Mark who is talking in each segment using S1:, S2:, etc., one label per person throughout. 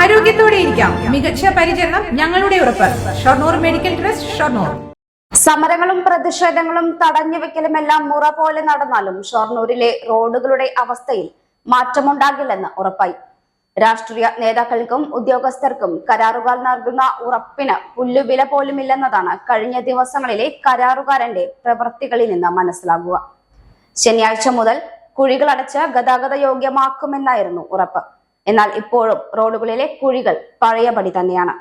S1: ആരോഗ്യത്തോടെ ഇരിക്കാം. മികച്ച പരിചരണം ഞങ്ങളുടെ ഉറപ്പ്. Shoranur medical trust Shoranur.
S2: സമരങ്ങളും പ്രതിഷേധങ്ങളും തടഞ്ഞു വെക്കലുമെല്ലാം മുറ പോലെ നടന്നാലും ഷൊർണൂരിലെ റോഡുകളുടെ അവസ്ഥയിൽ മാറ്റമുണ്ടാകില്ലെന്ന് ഉറപ്പായി. രാഷ്ട്രീയ നേതാക്കൾക്കും ഉദ്യോഗസ്ഥർക്കും കരാറുകാർ നൽകുന്ന ഉറപ്പിന് പുല്ലുവില പോലുമില്ലെന്നതാണ് കഴിഞ്ഞ ദിവസങ്ങളിലെ കരാറുകാരന്റെ പ്രവൃത്തികളിൽ നിന്ന് മനസ്സിലാകുക. ശനിയാഴ്ച മുതൽ കുഴികളടച്ച് ഗതാഗത യോഗ്യമാക്കുമെന്നായിരുന്നു ഉറപ്പ്. എന്നാൽ ഇപ്പോഴും റോഡുകളിലെ കുഴികൾ പഴയപടി തന്നെയാണ്.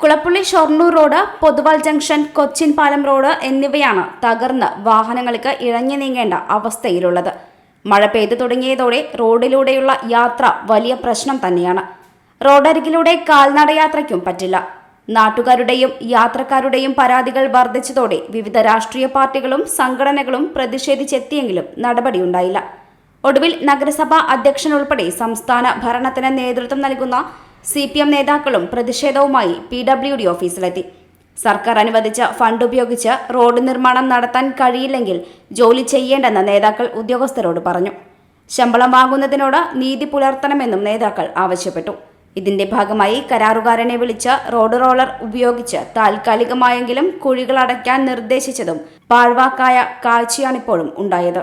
S2: കുളപ്പള്ളി ഷൊർണൂർ റോഡ് പൊതുവാൾ ജംഗ്ഷൻ കൊച്ചിൻ പാലം റോഡ് എന്നിവയാണ് തകർന്ന് വാഹനങ്ങൾക്ക് ഇഴഞ്ഞു നീങ്ങേണ്ട അവസ്ഥയിലുള്ളത്. മഴ പെയ്തു തുടങ്ങിയതോടെ റോഡിലൂടെയുള്ള യാത്ര വലിയ പ്രശ്നം തന്നെയാണ്. റോഡരികിലൂടെ കാൽനടയാത്രയ്ക്കും പറ്റില്ല. നാട്ടുകാരുടെയും യാത്രക്കാരുടെയും പരാതികൾ വർദ്ധിച്ചതോടെ വിവിധ രാഷ്ട്രീയ പാർട്ടികളും സംഘടനകളും പ്രതിഷേധിച്ചെത്തിയെങ്കിലും നടപടിയുണ്ടായില്ല. ഒടുവിൽ നഗരസഭാ അധ്യക്ഷനുൾപ്പെടെ സംസ്ഥാന ഭരണത്തിന് നേതൃത്വം നൽകുന്ന സി പി എം നേതാക്കളും പ്രതിഷേധവുമായി പി ഡബ്ല്യു ഡി ഓഫീസിലെത്തി. സർക്കാർ അനുവദിച്ച ഫണ്ട് ഉപയോഗിച്ച് റോഡ് നിർമ്മാണം നടത്താൻ കഴിയില്ലെങ്കിൽ ജോലി ചെയ്യേണ്ടെന്ന് നേതാക്കൾ ഉദ്യോഗസ്ഥരോട് പറഞ്ഞു. ശമ്പളം വാങ്ങുന്നതിനോട് നീതി പുലർത്തണമെന്നും നേതാക്കൾ ആവശ്യപ്പെട്ടു. ഇതിന്റെ ഭാഗമായി കരാറുകാരനെ വിളിച്ച് റോഡ് റോളർ ഉപയോഗിച്ച് താൽക്കാലികമായെങ്കിലും കുഴികൾ അടയ്ക്കാൻ നിർദ്ദേശിച്ചതും പാഴ്വാക്കായ കാഴ്ചയാണിപ്പോഴും ഉണ്ടായത്.